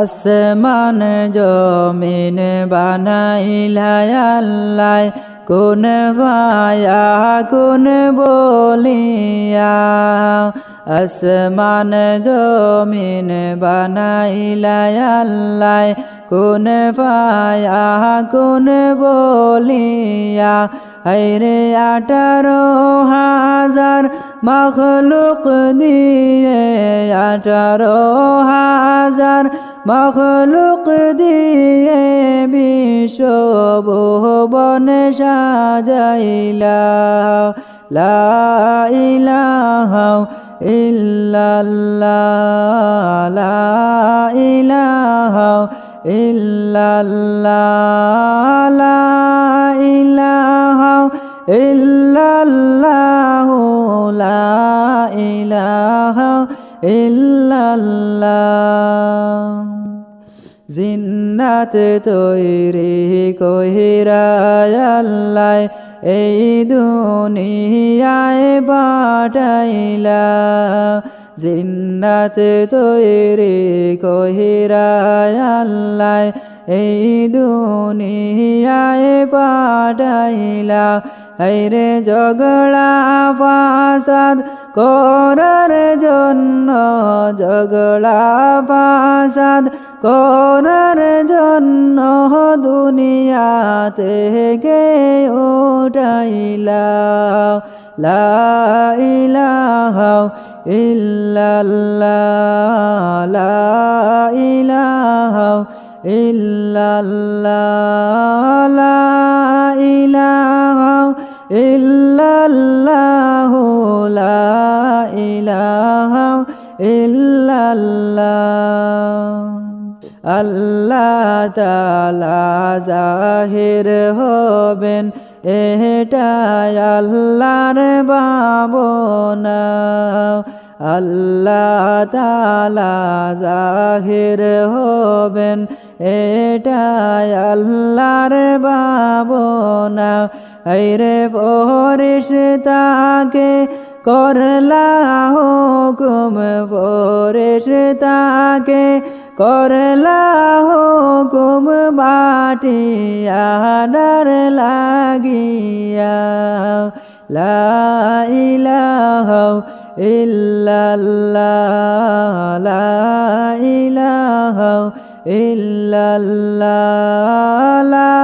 আসমান জমিন বানাইলা আল্লাহ, কোন ভায়া, কোন বলিয়া। আসমান জমিন বানাইলা আল্লাহ, কোন ভায়া, কোন বলিয়া। হাইরে আঠারো হাজার মখলুক দিয়ে আঠারো হাজার মখলুক দিয়ে বিশ্ব ভুবন সাজাইলা। লা ইলাহা ইল্লাল্লাহ। লা ইলাহা ইল্লাল্লাহ। লা ইলাহা ইল্লাল্লাহ। লা ইলাহা ইল্লাল্লাহ। জিন্নাত তৈরি কহিরা আল্লাহ এই দুনিয়ায় বাটাইলা জিন্নাত তৈরি কহিরা আল্লাহ এই দুনিয়ায় পাঠাইলা। হাইরে ঝগড়া, ফাসাদ করার জন্য ঝগড়া ফাসাদ করার জন্য দুনিয়া থেকে উঠাইলা লা ইলাহা ইল্লাল্লাহ, লা ইলাহা ইল্লাল্লাহ, লা ইলাহা ইল্লাল্লাহ। ইলাহা ইল্লাল্লাহ। আল্লাহ তালা জাহির হবেন, এটাই আল্লাহর বাবনা আল্লাহ তালা জাহির হবেন, এটাই আল্লাহর বাবনা রে ফরিস তাকে করলা হুকুম তাকে। করলা হুকুম বাটিয়া ডর লাগিয়া। লা ইলাহা ইল্লাল্লাহ, লা ইলাহা ইল্লাল্লাহ, লা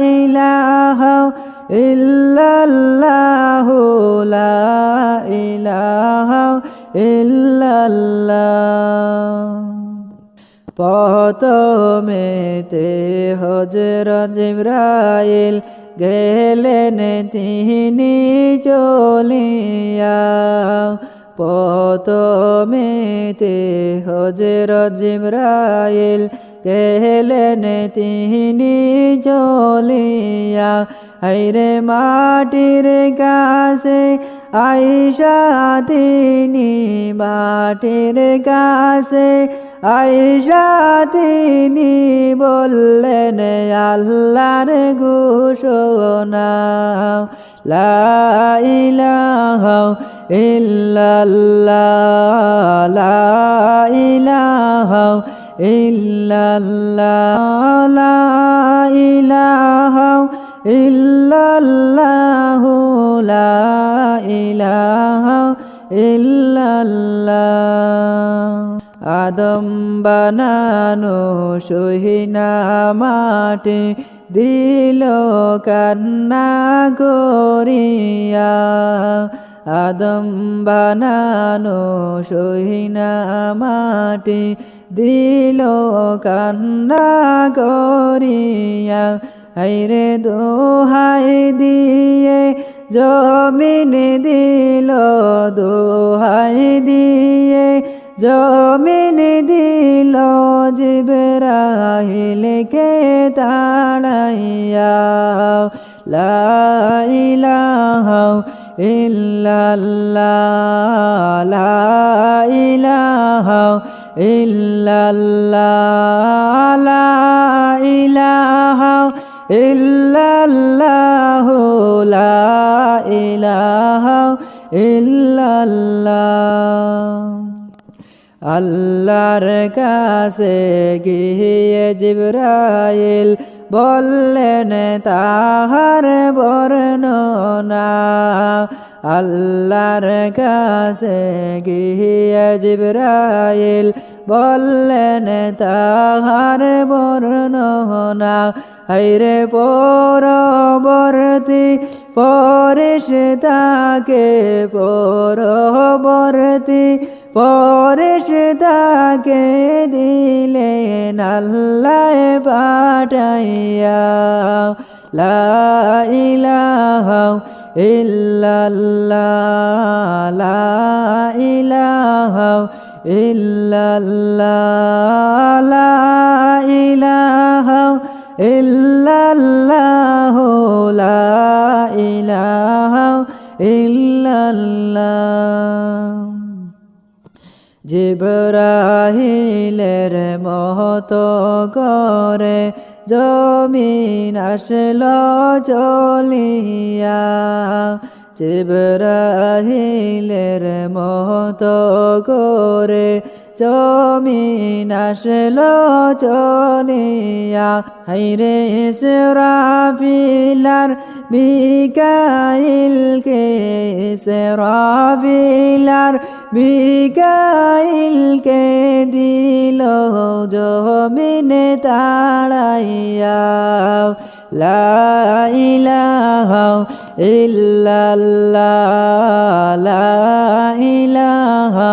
ইলাহা ইল্লাল্লাহ, লা ইল্লাল্লাহ। পতমেতে হজর জিব্রাইল গেলেন, তিনি চলিয়া। পতমেতে হজর জিব্রাইল গেলেন, তিনি চলিয়া। হাইরে মাটির কাছে আইসা তিনি মাটির কাছে। আইসা তিনি বললেন, আল্লাহর ঘোষণা, লা ইলাহা ইল্লাল্লাহ, লা ইলাহা ইল্লাল্লাহ, লা ইল্লাল্লাহ লা আদম বানানো সহিনা মাটি দিল কান্না করিয়া। আদম বানানো সহিনা মাটি দিল কান্না করিয়া। হাইরে দোহাই দিয়ে জমিন দিল দোহাই দিয়ে, জমিন দিল জিবরাহিলকে তাড়াইয়া লা ইলাহা ইল্লাল্লাহ, লা ইলাহা ইল্লাল্লাহ, লা ইলাহা ইল্লাল্লাহ লা ইলাহা ইল্লাল্লাহ। আল্লাহর কাছে গিয়ে জিব্রাইল বললেন, তাহার বর্ণনা আল্লাহর কাছে গিয়ে জিব্রাইল বললেন, তাহার বর্ণনা হাইরে পরবর্তী পরেশ তাকে পরবর্তী পরেশ তাকে দিলেন আল্লাহ পাঠাইয়া, লা ইলাহা ইল্লাল্লাহ, লা ইলাহা ইল্লাল্লাহ, লা ইলাহা ইল্লাল্লাহ লাইলাহ ইল্লাল্লাহ। জিবরাহিলের মহত করে জমিন আসল চলিয়া জিবরাহিলের মহত করে জমিন আসল চলিয়া হাইরে সেরাফিলার মিকাইলকে সেরাফিলার মিকাইলকে দিল জমিনে তাড়াইয়া? লা ইলাহা ইল্লাল্লাহ, লা ইলাহা